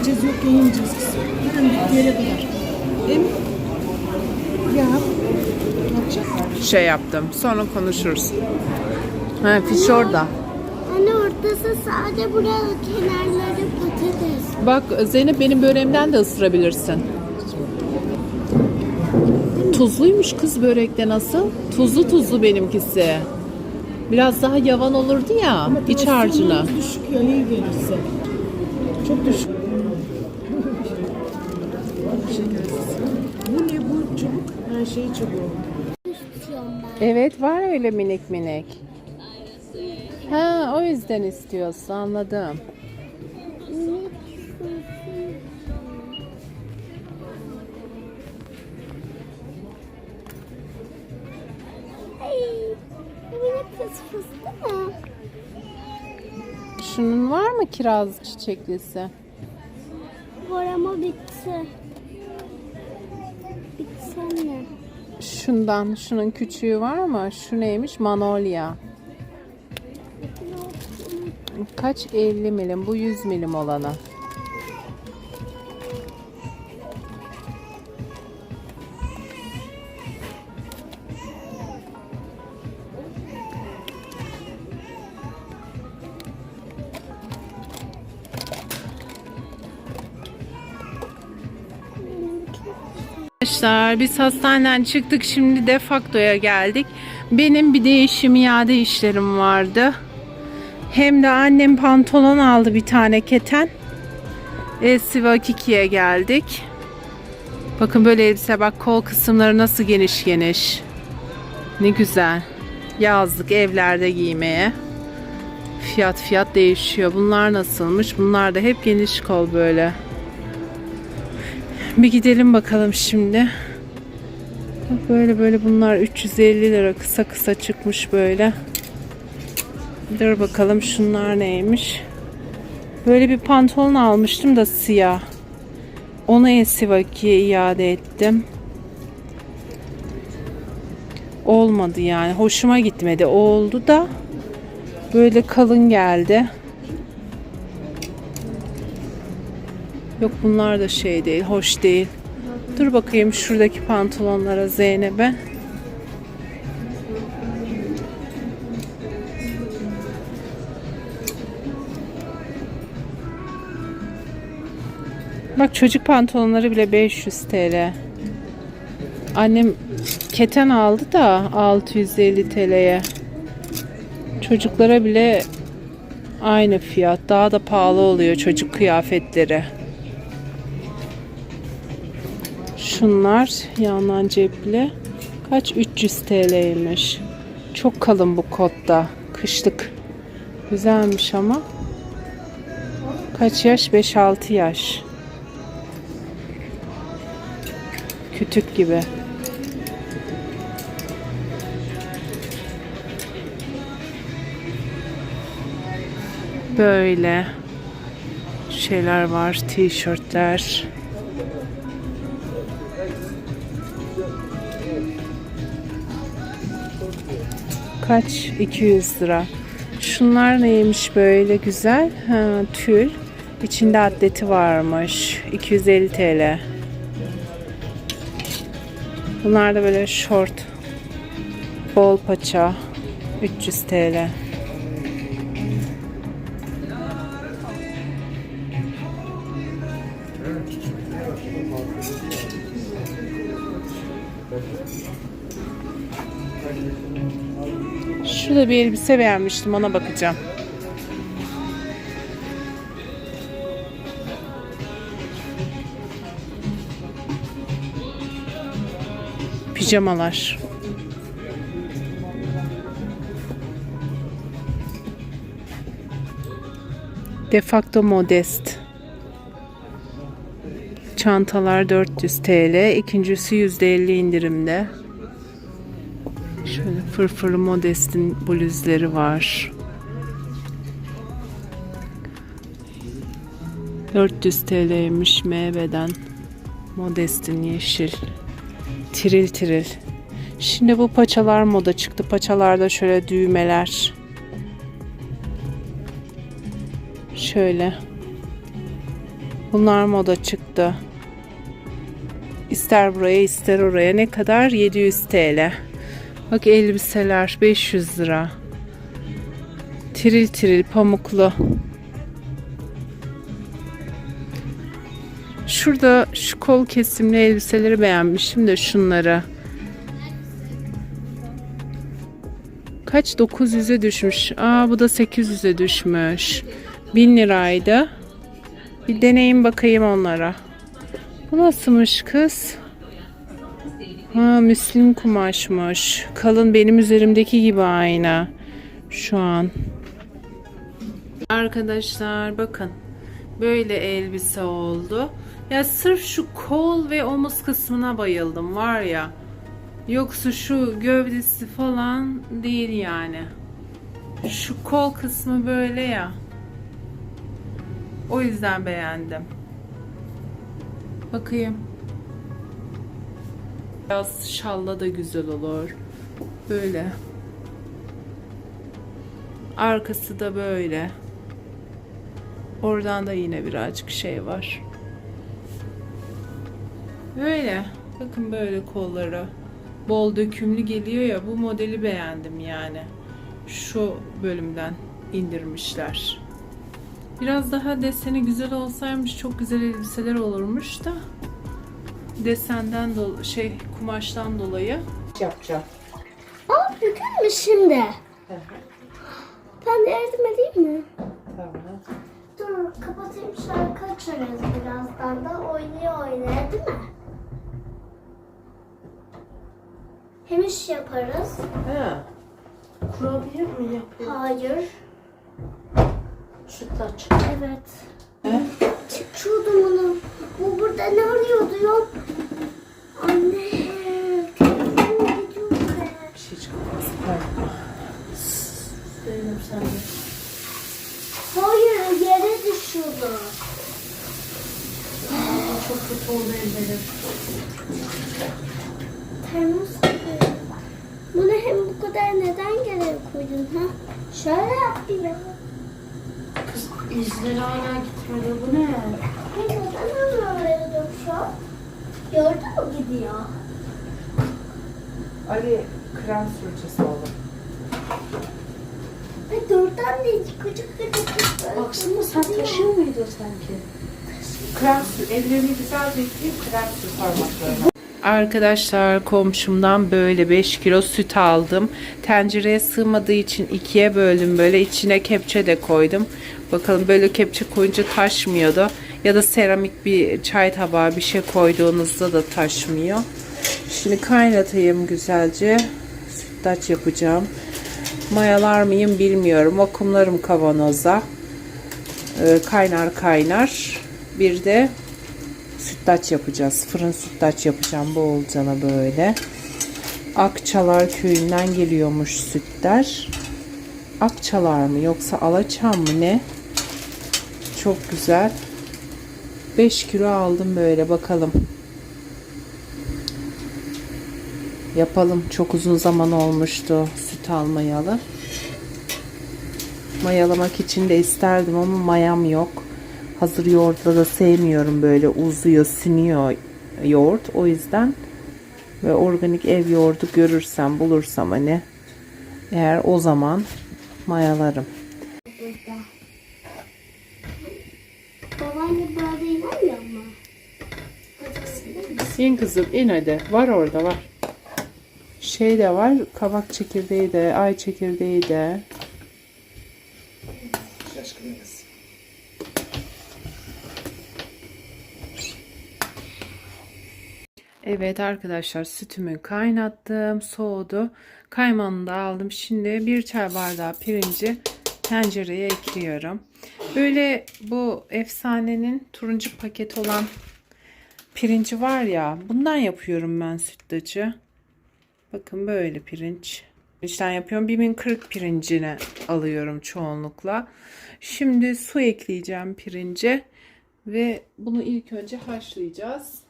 yiyeceğiz yok ya yemeyeceğiz kızım. Hemen bittiği yere kadar. Değil mi? Ya. Ne yapacağız? Şey yaptım. Sonra konuşuruz. Ha, fiş orada. Anne ortası sadece burada kenarları patates. Bak Zeynep benim böreğimden de ısırabilirsin. Tuzluymuş kız börekte nasıl? Tuzlu tuzlu benimkisi. Biraz daha yavan olurdu ya iç harcına. Tansiyonunuz düşük ya iyi gelirse. Çok düşük. Şekersiz. Bu ne bu şey. İstiyorum ben. Evet var öyle minik minik. Ha o yüzden istiyorsun anladım. Şunun var mı kiraz çiçeklisi? Var ama. Bitti Şundan şunun küçüğü var mı? Şu neymiş? Manolya. Kaç? 50 milim. Bu 100 milim olanı. Arkadaşlar biz hastaneden çıktık şimdi de Fakto'ya geldik. Benim bir değişim iade işlerim vardı. Hem de annem pantolon aldı bir tane keten. Esiva Kiki'ye geldik. Bakın böyle elbise bak kol kısımları nasıl geniş geniş. Ne güzel. Yazlık evlerde giymeye. Fiyat fiyat değişiyor. Bunlar nasılmış? Bunlar da hep geniş kol böyle. Bir gidelim bakalım şimdi. Böyle böyle bunlar 350 lira kısa kısa çıkmış böyle. Dur bakalım şunlar neymiş. Böyle bir pantolon almıştım da siyah. Onu Esivaki'ye iade ettim. Olmadı yani. Hoşuma gitmedi. Oldu da böyle kalın geldi. Yok bunlar da şey değil, hoş değil. Dur bakayım şuradaki pantolonlara Zeynep'e. Bak çocuk pantolonları bile 500 TL. Annem keten aldı da 650 TL'ye. Çocuklara bile aynı fiyat. Daha da pahalı oluyor çocuk kıyafetleri. Şunlar yandan cepli. Kaç? 300 TL'ymiş. Çok kalın bu kotta. Kışlık. Güzelmiş ama. Kaç yaş? 5-6 yaş. Kütük gibi. Böyle şeyler var. Tişörtler. Kaç? 200 lira. Şunlar neymiş böyle güzel? Ha, tül. İçinde atleti varmış. 250 TL. Bunlar da böyle short. Bol paça. 300 TL. Şurada bir elbise beğenmiştim ona bakacağım. Pijamalar. Defacto Modest. Çantalar 400 TL. İkincisi %50 indirimde. Fırfırlı Modest'in bluzları var. 400 TL'ymiş meyveden. Modest'in yeşil. Tiril tiril. Şimdi bu paçalar moda çıktı. Paçalarda şöyle düğmeler. Şöyle. Bunlar moda çıktı. İster buraya ister oraya. Ne kadar? 700 TL. Bak elbiseler 500 lira. Tiril tiril pamuklu. Şurada şu kol kesimli elbiseleri beğenmişim de şunları. Kaç? 900'e düşmüş. Aa bu da 800'e düşmüş. 1000 liraydı. Bir deneyim bakayım onlara. Bu nasılmış kız? Ha müslim kumaşmış. Kalın benim üzerimdeki gibi aynı. Şu an. Arkadaşlar bakın. Böyle elbise oldu. Ya sırf şu kol ve omuz kısmına bayıldım var ya. Yoksa şu gövdesi falan değil yani. Şu kol kısmı böyle ya. O yüzden beğendim. Bakayım. Biraz şalla da güzel olur. Böyle. Arkası da böyle. Oradan da yine birazcık şey var. Böyle. Bakın böyle kolları. Bol dökümlü geliyor ya. Bu modeli beğendim yani. Şu bölümden indirmişler. Biraz daha deseni güzel olsaymış çok güzel elbiseler olurmuş da desenden do şey kumaştan dolayı yapacağım. Aa bugün mü şimdi? Ben de yardım edeyim mi? Tamam. Dur kapatayım şarkı açarız birazdan da oynaya oynaya değil mi? Hem iş yaparız. Ha. Kurabiye mi yapıyor? Hayır. Sütlaç. Evet. He? Çıkıyordum onu. Bu burada ne arıyor diyor. Anne. Telefon gidiyor. Bir şey çıkmaz. Pardon. Zeynep sen de. Hayır yere düşüyordu. Çok kötü oldu elleri. Termos. Bunu hem bu kadar neden geriye koydun ha? Şöyle yap bir de. Kız izleri hala gitmedi. Bu ne? Hey, neden öyle dönüşüyor? Gördün mü gidiyor? Ali krem sürücüsü oldu. Ve dörtten de küçük küçük küçük. Baksana sen taşıyor muydun sanki? Krem sür, ellerini güzel bekleyip krem sür parmaklarına. Arkadaşlar komşumdan böyle 5 kilo süt aldım. Tencereye sığmadığı için ikiye böldüm böyle. içine kepçe de koydum. Bakalım böyle kepçe koyunca taşmıyordu. Ya da seramik bir çay tabağı bir şey koyduğunuzda da taşmıyor. Şimdi kaynatayım güzelce. Sütlaç yapacağım. Mayalar mıyım bilmiyorum. Vakumlarım kavanoza. Ee, kaynar kaynar. Bir de sütlaç yapacağız. Fırın sütlaç yapacağım bolcana böyle. Akçalar köyünden geliyormuş sütler. Akçalar mı yoksa Alaçam mı ne? Çok güzel. 5 kilo aldım böyle bakalım. Yapalım. Çok uzun zaman olmuştu süt almayalı. Mayalamak için de isterdim ama mayam yok. Hazır yoğurtla da sevmiyorum böyle uzuyor, siniyor yoğurt. O yüzden ve organik ev yoğurdu görürsem, bulursam hani eğer o zaman mayalarım. Burada. Babaanne burada inanmıyor mu? İn kızım in hadi. Var orada var. Şey de var. Kabak çekirdeği de, ay çekirdeği de. Evet arkadaşlar sütümü kaynattım. Soğudu. Kaymağını da aldım. Şimdi bir çay bardağı pirinci tencereye ekliyorum. Böyle bu efsanenin turuncu paket olan pirinci var ya bundan yapıyorum ben sütlacı. Bakın böyle pirinç. Pirinçten yapıyorum. 1040 pirincini alıyorum çoğunlukla. Şimdi su ekleyeceğim pirince ve bunu ilk önce haşlayacağız.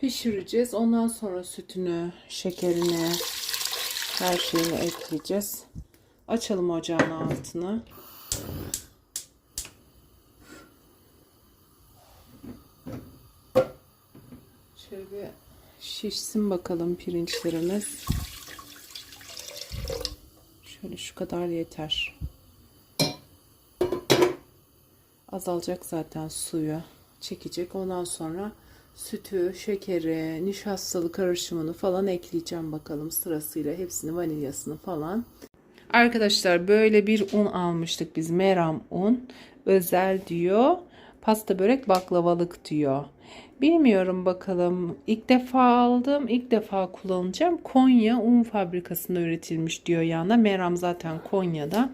Pişireceğiz. Ondan sonra sütünü, şekerini, her şeyini ekleyeceğiz. Açalım ocağın altını. Şöyle bir şişsin bakalım pirinçlerimiz. Şöyle şu kadar yeter. Azalacak zaten suyu. Çekecek. Ondan sonra sütü, şekeri, nişastalı karışımını falan ekleyeceğim bakalım sırasıyla. Hepsini vanilyasını falan. Arkadaşlar böyle bir un almıştık biz. Meram un. Özel diyor. Pasta börek baklavalık diyor. Bilmiyorum bakalım. İlk defa aldım. ilk defa kullanacağım. Konya un fabrikasında üretilmiş diyor yanında. Meram zaten Konya'da.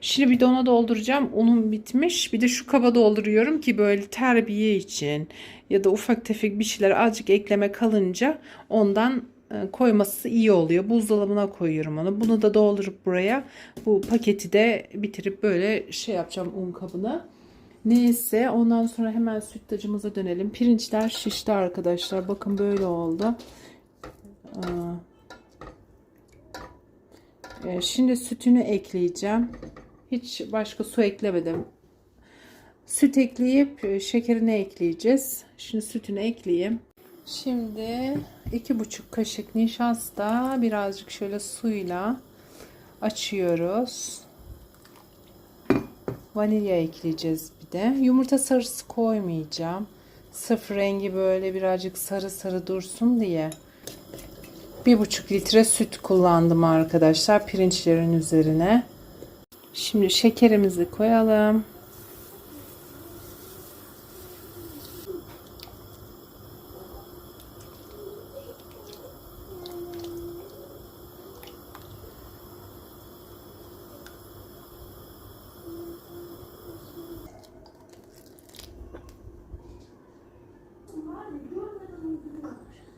Şimdi bidona dolduracağım. Unum bitmiş. Bir de şu kaba dolduruyorum ki böyle terbiye için ya da ufak tefek bir şeyler azıcık ekleme kalınca ondan e, koyması iyi oluyor. Buzdolabına koyuyorum onu. Bunu da doldurup buraya bu paketi de bitirip böyle şey yapacağım un kabına. Neyse ondan sonra hemen sütlacımıza dönelim. Pirinçler şişti arkadaşlar. Bakın böyle oldu. Ee, Şimdi sütünü ekleyeceğim. Hiç başka su eklemedim. Süt ekleyip e, şekerini ekleyeceğiz. Şimdi sütünü ekleyeyim. Şimdi iki buçuk kaşık nişasta birazcık şöyle suyla açıyoruz. Vanilya ekleyeceğiz bir de. Yumurta sarısı koymayacağım. Sırf rengi böyle birazcık sarı sarı dursun diye. Bir buçuk litre süt kullandım arkadaşlar pirinçlerin üzerine. Şimdi şekerimizi koyalım. 可是。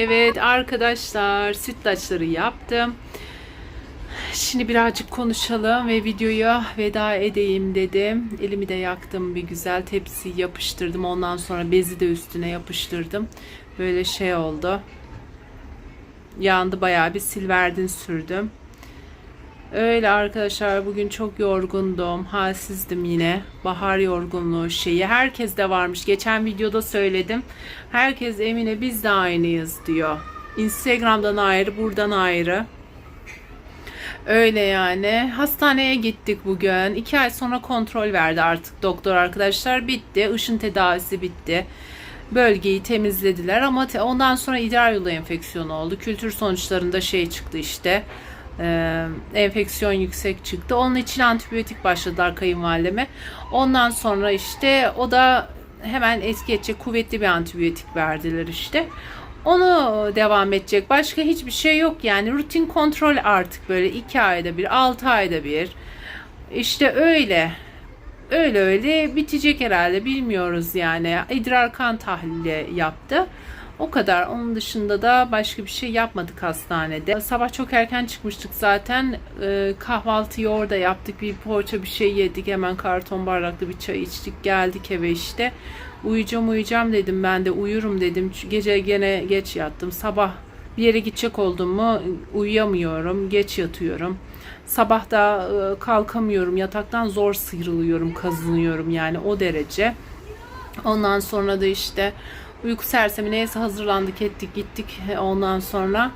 Evet arkadaşlar sütlaçları yaptım. Şimdi birazcık konuşalım ve videoya veda edeyim dedim. Elimi de yaktım bir güzel tepsi yapıştırdım. Ondan sonra bezi de üstüne yapıştırdım. Böyle şey oldu. Yandı bayağı bir silverdin sürdüm. Öyle arkadaşlar bugün çok yorgundum. Halsizdim yine. Bahar yorgunluğu şeyi. Herkes de varmış. Geçen videoda söyledim. Herkes Emine biz de aynıyız diyor. Instagram'dan ayrı, buradan ayrı. Öyle yani. Hastaneye gittik bugün. İki ay sonra kontrol verdi artık doktor arkadaşlar. Bitti. Işın tedavisi bitti. Bölgeyi temizlediler ama ondan sonra idrar yolu enfeksiyonu oldu. Kültür sonuçlarında şey çıktı işte. Ee, enfeksiyon yüksek çıktı. Onun için antibiyotik başladılar kayınvalideme. Ondan sonra işte o da hemen etki edecek kuvvetli bir antibiyotik verdiler işte. Onu devam edecek. Başka hiçbir şey yok yani. Rutin kontrol artık böyle 2 ayda bir, 6 ayda bir. İşte öyle. Öyle öyle bitecek herhalde bilmiyoruz yani. İdrar kan tahlili yaptı. O kadar. Onun dışında da başka bir şey yapmadık hastanede. Sabah çok erken çıkmıştık zaten. Ee, kahvaltıyı orada yaptık. Bir poğaça bir şey yedik. Hemen karton bardaklı bir çay içtik. Geldik eve işte. Uyuyacağım uyuyacağım dedim. Ben de uyurum dedim. Gece gene geç yattım. Sabah bir yere gidecek oldum mu uyuyamıyorum. Geç yatıyorum. Sabah da e, kalkamıyorum. Yataktan zor sıyrılıyorum, kazınıyorum yani o derece. Ondan sonra da işte uyku sersemi neyse hazırlandık ettik gittik ondan sonra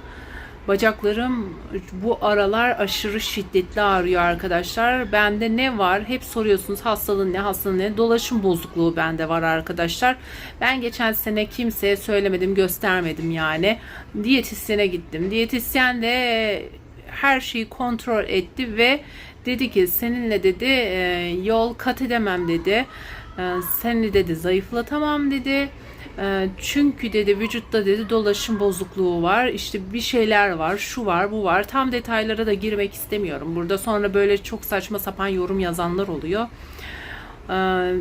bacaklarım bu aralar aşırı şiddetli ağrıyor arkadaşlar. Bende ne var? Hep soruyorsunuz hastalığın ne hastalığın ne? Dolaşım bozukluğu bende var arkadaşlar. Ben geçen sene kimseye söylemedim göstermedim yani. Diyetisyene gittim. Diyetisyen de her şeyi kontrol etti ve dedi ki seninle dedi e, yol kat edemem dedi. E, seni dedi zayıflatamam dedi. E, çünkü dedi vücutta dedi dolaşım bozukluğu var. İşte bir şeyler var, şu var, bu var. Tam detaylara da girmek istemiyorum. Burada sonra böyle çok saçma sapan yorum yazanlar oluyor. E,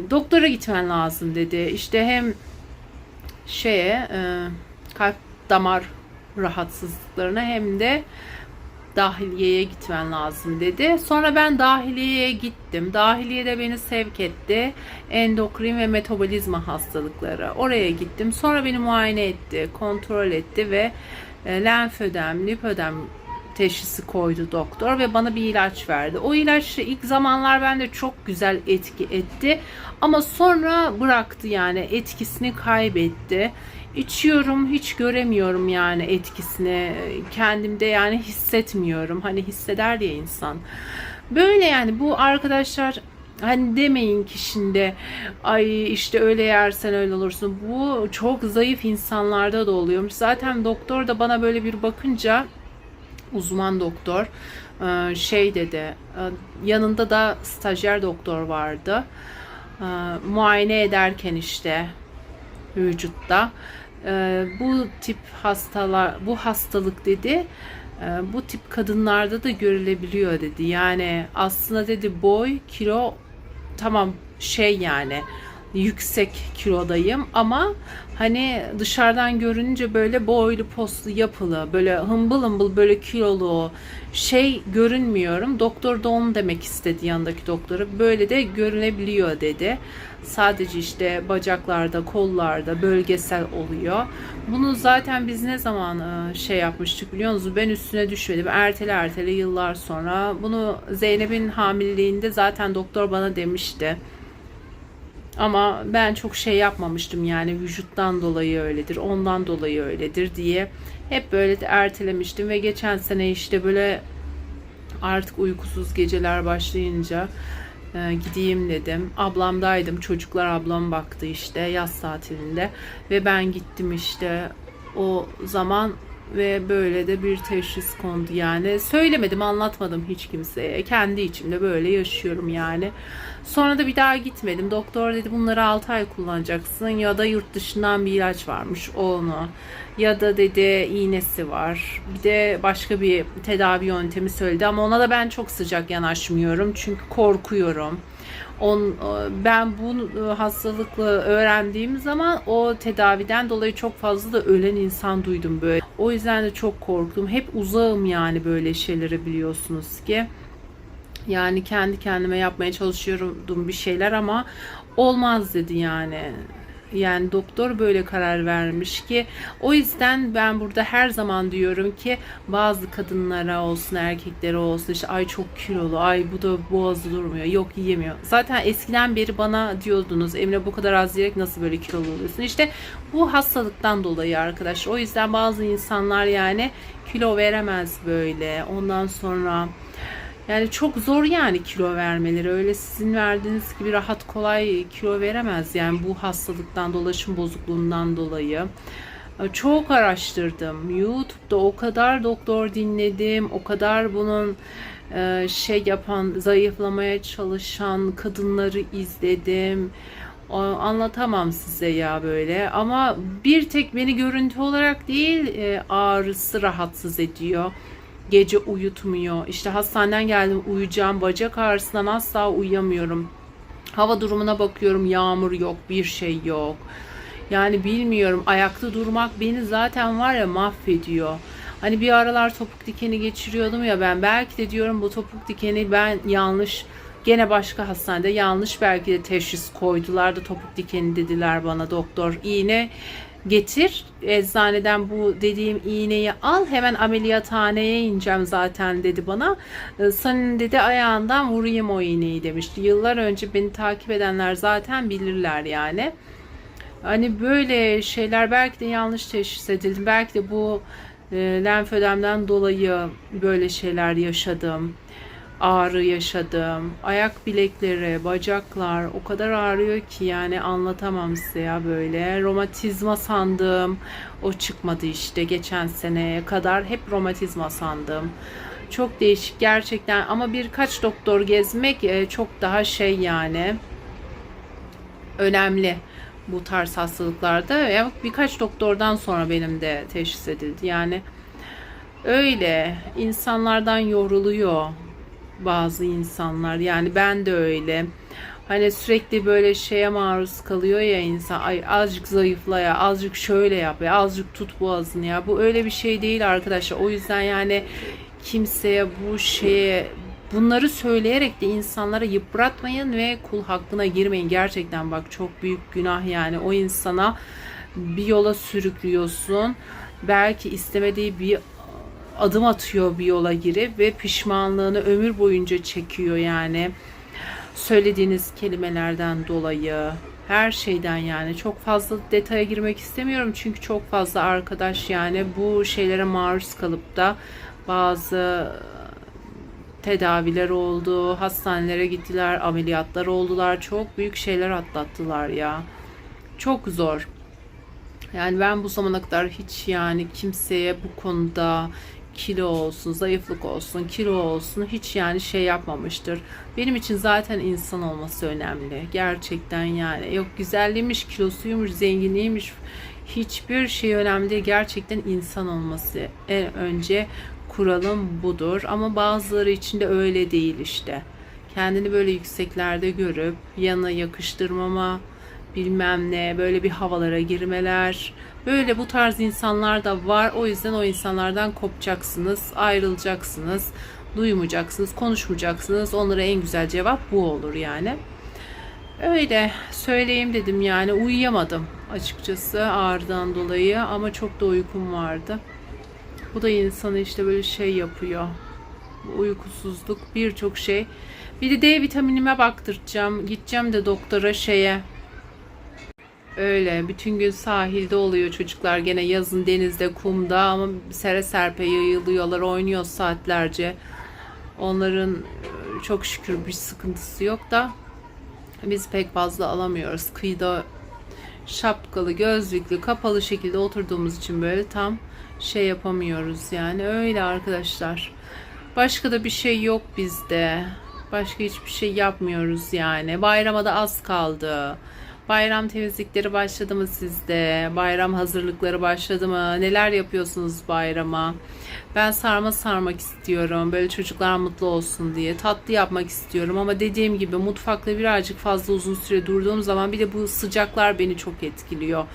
doktora gitmen lazım dedi. İşte hem şeye e, kalp damar rahatsızlıklarına hem de dahiliyeye gitmen lazım dedi. Sonra ben dahiliyeye gittim. Dahiliye de beni sevk etti. Endokrin ve metabolizma hastalıkları. Oraya gittim. Sonra beni muayene etti, kontrol etti ve e, lenfödem, lipödem teşhisi koydu doktor ve bana bir ilaç verdi. O ilaç ilk zamanlar bende çok güzel etki etti ama sonra bıraktı yani etkisini kaybetti. İçiyorum hiç göremiyorum yani etkisini kendimde yani hissetmiyorum. Hani hisseder diye insan. Böyle yani bu arkadaşlar Hani demeyin ki şimdi ay işte öyle yersen öyle olursun. Bu çok zayıf insanlarda da oluyormuş. Zaten doktor da bana böyle bir bakınca uzman doktor e, şey dedi e, yanında da stajyer doktor vardı E, muayene ederken işte vücutta e, bu tip hastalar bu hastalık dedi e, bu tip kadınlarda da görülebiliyor dedi yani aslında dedi boy kilo tamam şey yani yüksek kilodayım ama hani dışarıdan görününce böyle boylu poslu yapılı böyle hımbıl hımbıl böyle kilolu şey görünmüyorum. Doktor da onu demek istedi yanındaki doktora. Böyle de görünebiliyor dedi. Sadece işte bacaklarda, kollarda bölgesel oluyor. Bunu zaten biz ne zaman e, şey yapmıştık biliyor musunuz? Ben üstüne düşmedim. Ertele ertele yıllar sonra. Bunu Zeynep'in hamileliğinde zaten doktor bana demişti. Ama ben çok şey yapmamıştım yani vücuttan dolayı öyledir, ondan dolayı öyledir diye hep böyle ertelemiştim ve geçen sene işte böyle artık uykusuz geceler başlayınca e, gideyim dedim. Ablamdaydım. Çocuklar ablam baktı işte yaz tatilinde ve ben gittim işte o zaman ve böyle de bir teşhis kondu yani. Söylemedim, anlatmadım hiç kimseye. Kendi içimde böyle yaşıyorum yani. Sonra da bir daha gitmedim. Doktor dedi bunları 6 ay kullanacaksın ya da yurt dışından bir ilaç varmış onu. Ya da dedi iğnesi var. Bir de başka bir tedavi yöntemi söyledi ama ona da ben çok sıcak yanaşmıyorum. Çünkü korkuyorum. On, ben bu hastalıkla öğrendiğim zaman o tedaviden dolayı çok fazla da ölen insan duydum böyle. O yüzden de çok korktum. Hep uzağım yani böyle şeylere biliyorsunuz ki. Yani kendi kendime yapmaya çalışıyordum bir şeyler ama olmaz dedi yani. Yani doktor böyle karar vermiş ki o yüzden ben burada her zaman diyorum ki bazı kadınlara olsun erkeklere olsun işte ay çok kilolu ay bu da boğazı durmuyor yok yiyemiyor. Zaten eskiden beri bana diyordunuz Emre bu kadar az yiyerek nasıl böyle kilolu oluyorsun? İşte bu hastalıktan dolayı arkadaş. O yüzden bazı insanlar yani kilo veremez böyle. Ondan sonra yani çok zor yani kilo vermeleri. Öyle sizin verdiğiniz gibi rahat kolay kilo veremez. Yani bu hastalıktan, dolaşım bozukluğundan dolayı. Çok araştırdım. YouTube'da o kadar doktor dinledim. O kadar bunun e, şey yapan, zayıflamaya çalışan kadınları izledim. Anlatamam size ya böyle. Ama bir tek beni görüntü olarak değil e, ağrısı rahatsız ediyor gece uyutmuyor. İşte hastaneden geldim uyuyacağım. Bacak ağrısından asla uyuyamıyorum. Hava durumuna bakıyorum. Yağmur yok, bir şey yok. Yani bilmiyorum. Ayakta durmak beni zaten var ya mahvediyor. Hani bir aralar topuk dikeni geçiriyordum ya ben. Belki de diyorum bu topuk dikeni ben yanlış gene başka hastanede yanlış belki de teşhis koydular da topuk dikeni dediler bana doktor. iğne getir eczaneden bu dediğim iğneyi al hemen ameliyathaneye ineceğim zaten dedi bana. Ee, senin dedi ayağından vurayım o iğneyi demişti. Yıllar önce beni takip edenler zaten bilirler yani. Hani böyle şeyler belki de yanlış teşhis edildi. Belki de bu e, lenfödemden dolayı böyle şeyler yaşadım ağrı yaşadım. Ayak bilekleri, bacaklar o kadar ağrıyor ki yani anlatamam size ya böyle. Romatizma sandım. O çıkmadı işte geçen seneye kadar hep romatizma sandım. Çok değişik gerçekten ama birkaç doktor gezmek e, çok daha şey yani. önemli bu tarz hastalıklarda. Ya birkaç doktordan sonra benim de teşhis edildi. Yani öyle insanlardan yoruluyor bazı insanlar. Yani ben de öyle. Hani sürekli böyle şeye maruz kalıyor ya insan. Ay azıcık zayıfla ya, azıcık şöyle yap ya, azıcık tut boğazını ya. Bu öyle bir şey değil arkadaşlar. O yüzden yani kimseye bu şeye bunları söyleyerek de insanlara yıpratmayın ve kul hakkına girmeyin. Gerçekten bak çok büyük günah yani o insana bir yola sürüklüyorsun. Belki istemediği bir adım atıyor bir yola girip ve pişmanlığını ömür boyunca çekiyor yani. Söylediğiniz kelimelerden dolayı her şeyden yani çok fazla detaya girmek istemiyorum çünkü çok fazla arkadaş yani bu şeylere maruz kalıp da bazı tedaviler oldu, hastanelere gittiler, ameliyatlar oldular, çok büyük şeyler atlattılar ya. Çok zor. Yani ben bu zamana kadar hiç yani kimseye bu konuda kilo olsun, zayıflık olsun, kilo olsun hiç yani şey yapmamıştır. Benim için zaten insan olması önemli. Gerçekten yani. Yok güzelliğiymiş, kilosuymuş, zenginliğiymiş hiçbir şey önemli değil. Gerçekten insan olması en önce kuralım budur. Ama bazıları için de öyle değil işte. Kendini böyle yükseklerde görüp yana yakıştırmama, bilmem ne böyle bir havalara girmeler. Böyle bu tarz insanlar da var. O yüzden o insanlardan kopacaksınız, ayrılacaksınız, duymayacaksınız, konuşmayacaksınız. Onlara en güzel cevap bu olur yani. Öyle söyleyeyim dedim yani uyuyamadım açıkçası ağrıdan dolayı ama çok da uykum vardı. Bu da insanı işte böyle şey yapıyor. Uykusuzluk birçok şey. Bir de D vitaminime baktıracağım. Gideceğim de doktora şeye Öyle bütün gün sahilde oluyor çocuklar gene yazın denizde kumda ama sere serpe yayılıyorlar oynuyor saatlerce. Onların e, çok şükür bir sıkıntısı yok da biz pek fazla alamıyoruz. Kıyıda şapkalı, gözlüklü, kapalı şekilde oturduğumuz için böyle tam şey yapamıyoruz yani. Öyle arkadaşlar. Başka da bir şey yok bizde. Başka hiçbir şey yapmıyoruz yani. Bayrama da az kaldı. Bayram temizlikleri başladı mı sizde? Bayram hazırlıkları başladı mı? Neler yapıyorsunuz bayrama? Ben sarma sarmak istiyorum. Böyle çocuklar mutlu olsun diye. Tatlı yapmak istiyorum ama dediğim gibi mutfakta birazcık fazla uzun süre durduğum zaman bir de bu sıcaklar beni çok etkiliyor.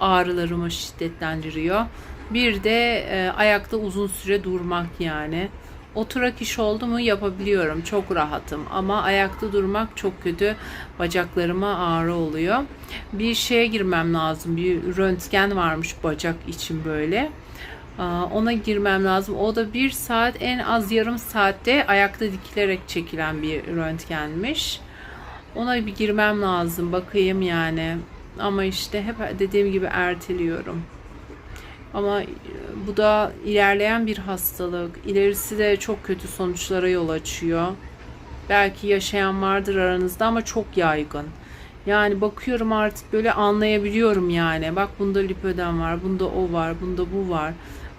Ağrılarımı şiddetlendiriyor. Bir de e, ayakta uzun süre durmak yani. Oturak iş oldu mu yapabiliyorum. Çok rahatım. Ama ayakta durmak çok kötü. Bacaklarıma ağrı oluyor. Bir şeye girmem lazım. Bir röntgen varmış bacak için böyle. Ona girmem lazım. O da bir saat en az yarım saatte ayakta dikilerek çekilen bir röntgenmiş. Ona bir girmem lazım. Bakayım yani. Ama işte hep dediğim gibi erteliyorum. Ama e, bu da ilerleyen bir hastalık. İlerisi de çok kötü sonuçlara yol açıyor. Belki yaşayan vardır aranızda ama çok yaygın. Yani bakıyorum artık böyle anlayabiliyorum yani. Bak bunda lipödem var, bunda o var, bunda bu var.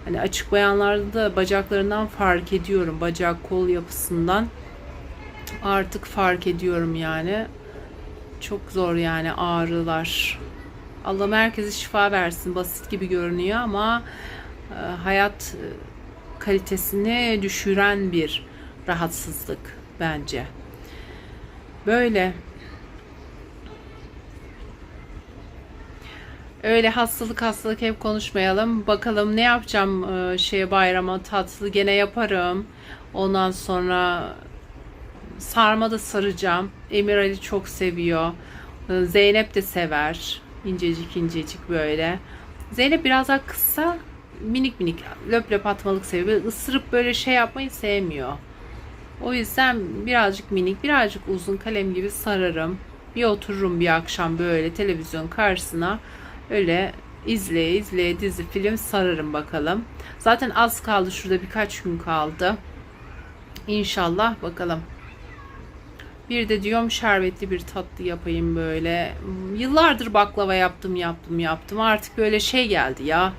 Hani açık bayanlarda da bacaklarından fark ediyorum. Bacak kol yapısından artık fark ediyorum yani. Çok zor yani ağrılar. Allah herkese şifa versin. Basit gibi görünüyor ama e, hayat e, kalitesini düşüren bir rahatsızlık bence. Böyle. Öyle hastalık hastalık hep konuşmayalım. Bakalım ne yapacağım e, şeye bayrama tatlı gene yaparım. Ondan sonra sarma da saracağım. Emir Ali çok seviyor. Zeynep de sever. İncecik incecik böyle. Zeynep biraz daha kısa minik minik löp löp atmalık seviyor. Isırıp böyle şey yapmayı sevmiyor. O yüzden birazcık minik, birazcık uzun kalem gibi sararım. Bir otururum bir akşam böyle televizyon karşısına. Öyle izleye izleye dizi film sararım bakalım. Zaten az kaldı şurada birkaç gün kaldı. İnşallah bakalım. Bir de diyorum şerbetli bir tatlı yapayım böyle. Yıllardır baklava yaptım yaptım yaptım. Artık böyle şey geldi ya.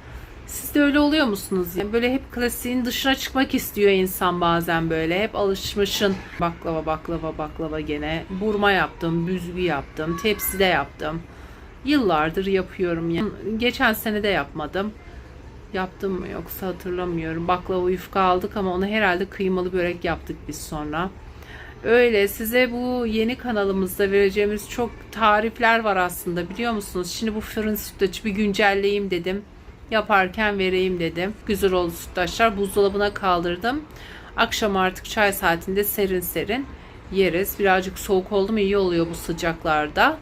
Siz de öyle oluyor musunuz? Yani böyle hep klasiğin dışına çıkmak istiyor insan bazen böyle. Hep alışmışın. Baklava baklava baklava gene. Burma yaptım, büzgü yaptım, tepside yaptım. Yıllardır yapıyorum. Yani. Geçen sene de yapmadım. Yaptım mı yoksa hatırlamıyorum. Baklava yufka aldık ama onu herhalde kıymalı börek yaptık biz sonra. Öyle size bu yeni kanalımızda vereceğimiz çok tarifler var aslında biliyor musunuz? Şimdi bu fırın sütlaçı bir güncelleyeyim dedim. Yaparken vereyim dedim. Güzel oldu sütlaçlar. Buzdolabına kaldırdım. Akşam artık çay saatinde serin serin yeriz. Birazcık soğuk oldu mu iyi oluyor bu sıcaklarda.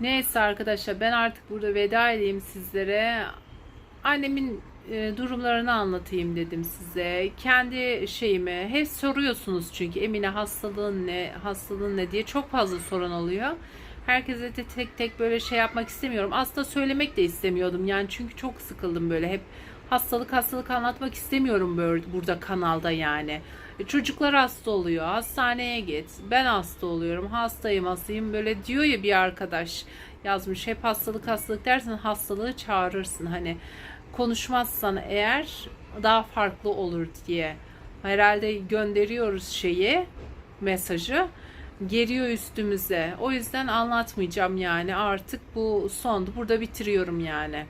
Neyse arkadaşlar ben artık burada veda edeyim sizlere. Annemin durumlarını anlatayım dedim size. Kendi şeyimi hep soruyorsunuz çünkü Emine hastalığın ne, hastalığın ne diye çok fazla sorun oluyor. Herkese de tek tek böyle şey yapmak istemiyorum. Aslında söylemek de istemiyordum yani çünkü çok sıkıldım böyle hep hastalık hastalık anlatmak istemiyorum böyle burada kanalda yani. E, Çocuklar hasta oluyor. Hastaneye git. Ben hasta oluyorum. Hastayım hastayım. Böyle diyor ya bir arkadaş yazmış. Hep hastalık hastalık dersen hastalığı çağırırsın. Hani konuşmazsan eğer daha farklı olur diye. Herhalde gönderiyoruz şeyi mesajı geliyor üstümüze. O yüzden anlatmayacağım yani artık bu sondu. Burada bitiriyorum yani.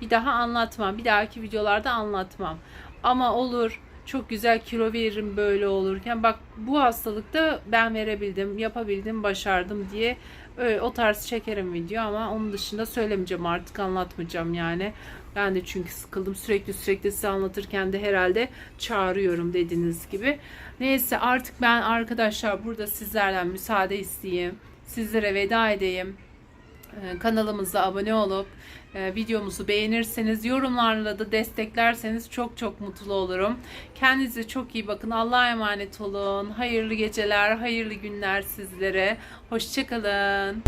Bir daha anlatmam. Bir dahaki videolarda anlatmam. Ama olur. Çok güzel kilo veririm böyle olurken. Bak bu hastalıkta ben verebildim, yapabildim, başardım diye öyle, o tarz çekerim video ama onun dışında söylemeyeceğim artık anlatmayacağım yani. Ben de çünkü sıkıldım. Sürekli sürekli size anlatırken de herhalde çağırıyorum dediğiniz gibi. Neyse artık ben arkadaşlar burada sizlerden müsaade isteyeyim. Sizlere veda edeyim. Ee, kanalımıza abone olup e, videomuzu beğenirseniz yorumlarla da desteklerseniz çok çok mutlu olurum. Kendinize çok iyi bakın. Allah'a emanet olun. Hayırlı geceler, hayırlı günler sizlere. Hoşçakalın.